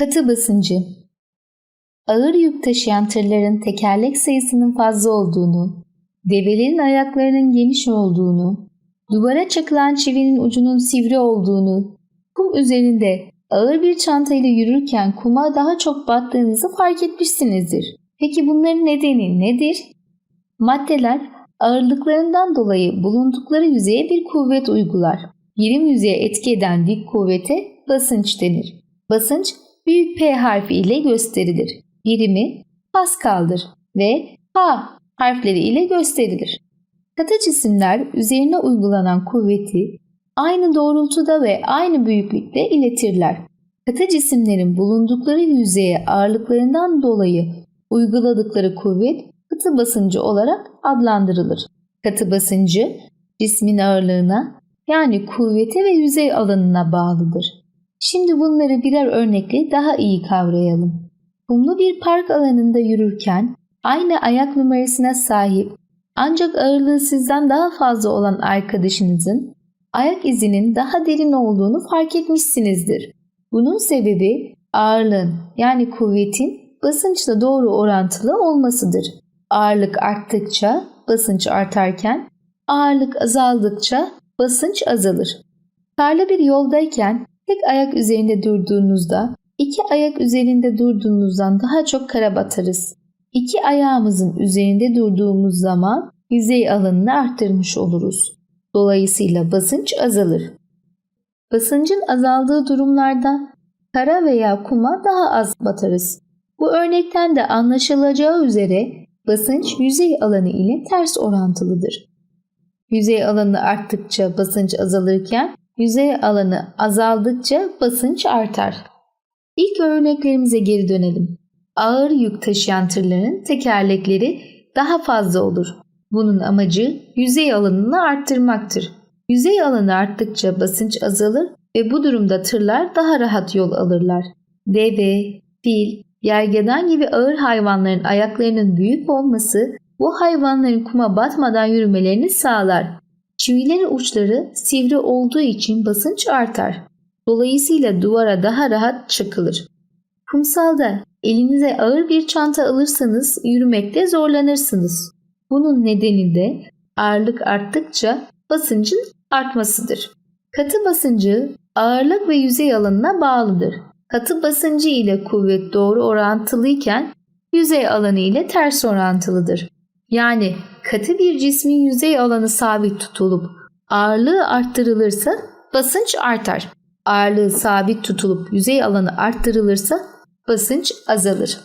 Katı basıncı Ağır yük taşıyan tırların tekerlek sayısının fazla olduğunu, develerin ayaklarının geniş olduğunu, duvara çakılan çivinin ucunun sivri olduğunu, kum üzerinde ağır bir çantayla yürürken kuma daha çok battığınızı fark etmişsinizdir. Peki bunların nedeni nedir? Maddeler ağırlıklarından dolayı bulundukları yüzeye bir kuvvet uygular. Birim yüzeye etki eden dik kuvvete basınç denir. Basınç büyük P harfi ile gösterilir. Birimi Pascal'dır ve H harfleri ile gösterilir. Katı cisimler üzerine uygulanan kuvveti aynı doğrultuda ve aynı büyüklükte iletirler. Katı cisimlerin bulundukları yüzeye ağırlıklarından dolayı uyguladıkları kuvvet katı basıncı olarak adlandırılır. Katı basıncı cismin ağırlığına yani kuvvete ve yüzey alanına bağlıdır. Şimdi bunları birer örnekle daha iyi kavrayalım. Kumlu bir park alanında yürürken aynı ayak numarasına sahip ancak ağırlığı sizden daha fazla olan arkadaşınızın ayak izinin daha derin olduğunu fark etmişsinizdir. Bunun sebebi ağırlığın yani kuvvetin basınçla doğru orantılı olmasıdır. Ağırlık arttıkça basınç artarken ağırlık azaldıkça basınç azalır. Karlı bir yoldayken tek ayak üzerinde durduğunuzda iki ayak üzerinde durduğunuzdan daha çok kara batarız. İki ayağımızın üzerinde durduğumuz zaman yüzey alanını arttırmış oluruz. Dolayısıyla basınç azalır. Basıncın azaldığı durumlarda kara veya kuma daha az batarız. Bu örnekten de anlaşılacağı üzere basınç yüzey alanı ile ters orantılıdır. Yüzey alanı arttıkça basınç azalırken yüzey alanı azaldıkça basınç artar. İlk örneklerimize geri dönelim. Ağır yük taşıyan tırların tekerlekleri daha fazla olur. Bunun amacı yüzey alanını arttırmaktır. Yüzey alanı arttıkça basınç azalır ve bu durumda tırlar daha rahat yol alırlar. Deve, fil, Gergedan gibi ağır hayvanların ayaklarının büyük olması bu hayvanların kuma batmadan yürümelerini sağlar. Çivilerin uçları sivri olduğu için basınç artar. Dolayısıyla duvara daha rahat çakılır. Kumsalda elinize ağır bir çanta alırsanız yürümekte zorlanırsınız. Bunun nedeni de ağırlık arttıkça basıncın artmasıdır. Katı basıncı ağırlık ve yüzey alanına bağlıdır. Katı basıncı ile kuvvet doğru orantılıyken yüzey alanı ile ters orantılıdır. Yani katı bir cismin yüzey alanı sabit tutulup ağırlığı arttırılırsa basınç artar. Ağırlığı sabit tutulup yüzey alanı arttırılırsa basınç azalır.